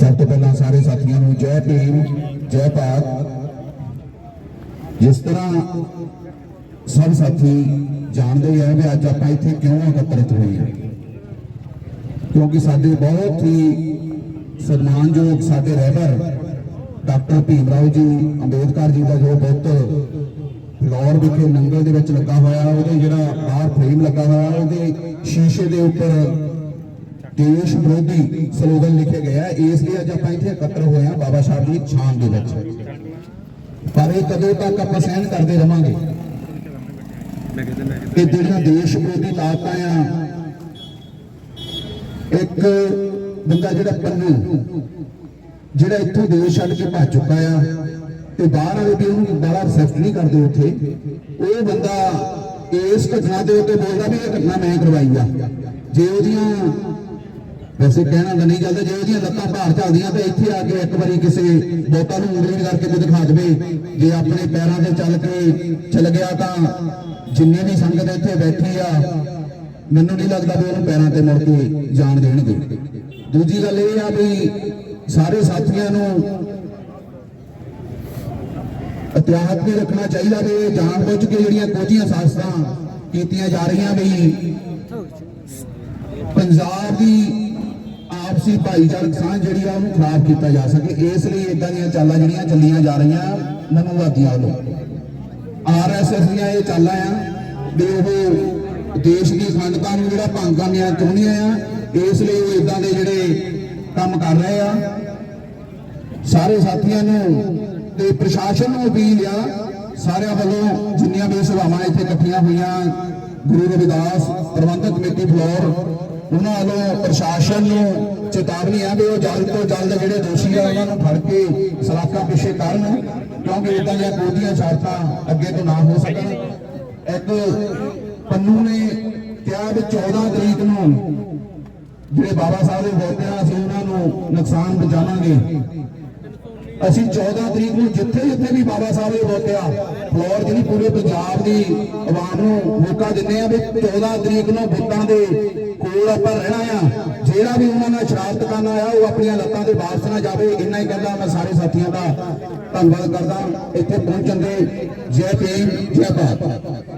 ਸਭ ਤੋਂ ਪਹਿਲਾਂ ਸਾਰੇ ਸਾਥੀਆਂ ਨੂੰ ਜੈ ਭੀਮ, ਜੈ ਭਾਰਤ। ਜਿਸ ਤਰ੍ਹਾਂ ਸਭ ਸਾਥੀ ਜਾਣਦੇ ਹੀ ਆ ਵੀ ਅੱਜ ਆਪਾਂ ਇੱਥੇ ਕਿਉਂ ਇਕੱਤਰਿਤ ਹੋਏ ਹਾਂ? ਕਿਉਂਕਿ ਸਾਡੇ ਬਹੁਤ ਹੀ ਸਨਮਾਨਯੋਗ ਸਾਡੇ ਰਹਿਬਰ ਡਾਕਟਰ ਭੀਮ ਰਾਓ ਜੀ, ਅੰਬੇਦਕਰ ਜੀ ਦਾ ਜੋ ਬੁੱਤ ਲਾਹੌਰ ਵਿਖੇ ਨੰਗਲ ਦੇ ਵਿੱਚ ਲੱਗਾ ਹੋਇਆ, ਉਹਦੇ ਜਿਹੜਾ ਬਾਹਰ ਫਰੇਮ ਲੱਗਾ ਹੋਇਆ, ਉਹਦੇ ਸ਼ੀਸ਼ੇ ਦੇ ਉੱਪਰ ਦੇਸ਼ ਵਿਰੋਧੀ ਸਲੋਗਨ ਲਿਖੇ ਗਏ ਆ ਇਸ ਲਈ ਅੱਜ ਆਪਾਂ ਇੱਥੇ ਇਕੱਤਰ ਹੋਏ ਆ ਬਾਬਾ ਸਾਹਿਬ ਦੀ ਛਾਂ ਦੇ ਵਿੱਚ। ਪਰ ਇਹ ਕਦੋਂ ਤੱਕ ਆਪਾਂ ਸਹਿਣ ਕਰਦੇ ਰਵਾਂਗੇ? ਇਹ ਜਿਹੜੀਆਂ ਦੇਸ਼ ਵਿਰੋਧੀ ਤਾਕਤਾਂ ਆ ਇੱਕ ਬੰਦਾ ਜਿਹੜਾ ਪੰਨੂ, ਜਿਹੜਾ ਇੱਥੋਂ ਦੇਸ਼ ਛੱਡ ਕੇ ਭੱਜ ਚੁੱਕਾ ਆ ਤੇ ਬਾਹਰ ਵਾਲੇ ਵੀ ਉਹਨੂੰ ਬੜਾ ਰਿਸੈਪਟ ਨਹੀਂ ਕਰਦੇ ਉੱਥੇ, ਉਹ ਬੰਦਾ ਇਸ ਘਟਨਾ ਦੇ ਉੱਤੇ ਬੋਲਦਾ ਵੀ ਇਹ ਘਟਨਾ ਮੈਂ ਕਰਵਾਈ ਆ। ਜੇ ਉਹਦੀਆਂ ਵੈਸੇ ਕਹਿਣਾ ਤਾਂ ਨਹੀਂ, ਚੱਲਦਾ ਜੇ ਉਹਦੀਆਂ ਲੱਤਾਂ ਭਾਰ ਚੱਲਦੀਆਂ ਤੇ ਇੱਥੇ ਆ ਕੇ ਇੱਕ ਵਾਰੀ ਕਿਸੇ ਬੋਤਾ ਨੂੰ ਉਂਗਲੀ ਕਰਕੇ ਤੇ ਦਿਖਾ ਦੇਵੇ। ਜੇ ਆਪਣੇ ਪੈਰਾਂ ਤੇ ਚੱਲ ਕੇ ਚੱਲ ਗਿਆ ਤਾਂ ਜਿੰਨੇ ਵੀ ਸੰਗਤ ਇੱਥੇ ਬੈਠੀ ਆ, ਮੈਨੂੰ ਨਹੀਂ ਲੱਗਦਾ ਵੀ ਉਹਨੂੰ ਪੈਰਾਂ ਤੇ ਮੁੜ ਕੇ ਜਾਣ ਦੇਣਗੇ। ਦੂਜੀ ਗੱਲ ਇਹ ਆ ਵੀ ਸਾਰੇ ਸਾਥੀਆਂ ਨੂੰ ਇਤਿਹਾਸ ਵੀ ਰੱਖਣਾ ਚਾਹੀਦਾ ਵੀ ਇਹ ਜਾਣ ਬੁੱਝ ਕੇ ਜਿਹੜੀਆਂ ਕੋਝੀਆਂ ਸਾਜ਼ਤਾਂ ਕੀਤੀਆਂ ਜਾ ਰਹੀਆਂ ਵੀ ਪੰਜਾਬ ਦੀ ਆਪਸੀ ਭਾਈਚਾਰਕ ਸਾਂਝ ਜਿਹੜੀ ਆ ਉਹਨੂੰ ਖਰਾਬ ਕੀਤਾ ਜਾ ਸਕੇ। ਇਸ ਲਈ ਇਦਾਂ ਦੀਆਂ ਚਾਲਾਂ ਜਿਹੜੀਆਂ ਚੱਲੀਆਂ ਜਾ ਰਹੀਆਂ ਮਨੂਵਾਦੀਆਂ ਵੱਲੋਂ। ਆਰਐਸਐਸ ਦੀਆਂ ਇਹ ਚਾਲਾਂ ਆ ਵੀ ਉਹ ਦੇਸ਼ ਦੀ ਅਖੰਡਤਾ ਨੂੰ ਜਿਹੜਾ ਭੰਗ ਕਰਨੀਆਂ ਚਾਹੁੰਦੀਆਂ ਆ ਇਸ ਲਈ ਉਹ ਇਦਾਂ ਦੇ ਜਿਹੜੇ ਕੰਮ ਕਰ ਰਹੇ ਆ। ਸਾਰੇ ਸਾਥੀਆਂ ਨੂੰ ਤੇ ਪ੍ਰਸ਼ਾਸਨ ਨੂੰ ਅਪੀਲ ਆ, ਸਾਰਿਆਂ ਵੱਲੋਂ ਜਿੰਨੀਆਂ ਵੀ ਸਭਾਵਾਂ ਇੱਥੇ ਇਕੱਠੀਆਂ ਹੋਈਆਂ, ਗੁਰੂ ਰਵਿਦਾਸ ਪ੍ਰਬੰਧਕ ਕਮੇਟੀ ਫਲੋਰ ਉਹਨਾਂ ਵੱਲੋਂ ਪ੍ਰਸ਼ਾਸਨ ਨੂੰ ਚੇਤਾਵਨੀ ਆ ਵੀ ਉਹ ਜਲਦ ਤੋਂ ਜਲਦ ਜਿਹੜੇ ਦੋਸ਼ੀ ਆ, ਉਹਨਾਂ ਨੂੰ ਫੜ ਕੇ ਸਲਾਖਾਂ ਪਿੱਛੇ ਕਰਨ, ਕਿਉਂਕਿ ਇਦਾਂ ਦੀਆਂ ਕੋਡੀਆਂ ਸ਼ਰਤਾਂ ਅੱਗੇ ਤੋਂ ਨਾ ਹੋ ਸਕਣ। ਇੱਕ ਪੰਨੂ ਨੇ ਕਿਹਾ ਵੀ 14 ਤਰੀਕ ਨੂੰ ਜਿਹੜੇ ਬਾਬਾ ਸਾਹਿਬ ਦੇ ਬੋਲਦਿਆਂ ਅਸੀਂ ਉਹਨਾਂ ਨੂੰ ਨੁਕਸਾਨ ਪਹੁੰਚਾਵਾਂਗੇ। ਅਸੀਂ 14 ਤਰੀਕ ਨੂੰ ਜਿੱਥੇ ਜਿੱਥੇ ਵੀ ਬਾਬਾ ਸਾਹਿਬ ਦੇ ਬੋਤਿਆ ਫਲੋਰ ਜਿਹੜੀ ਪੂਰੇ ਪੰਜਾਬ ਦੀ ਆਵਾਮ ਨੂੰ ਮੌਕਾ ਦਿੰਦੇ ਆ ਵੀ 14 ਤਰੀਕ ਨੂੰ ਬੁੱਤਾਂ ਦੇ ਕੋਲ ਆਪਾਂ ਰਹਿਣਾ ਆ। ਜਿਹੜਾ ਵੀ ਉਹਨਾਂ ਨਾਲ ਸ਼ਰਾਰਤ ਕਰਨਾ ਆ ਉਹ ਆਪਣੀਆਂ ਲੱਤਾਂ ਤੇ ਵਾਪਸ ਨਾ ਜਾਵੇ, ਇੰਨਾ ਹੀ ਕਹਿੰਦਾ ਮੈਂ ਸਾਰੇ ਸਾਥੀਆਂ ਦਾ ਧੰਨਵਾਦ ਕਰਦਾ। ਇੱਥੇ ਪਹੁੰਚਣ ਦੇ ਜੈ ਭੀਮ, ਜੈ ਭਾਰਤ।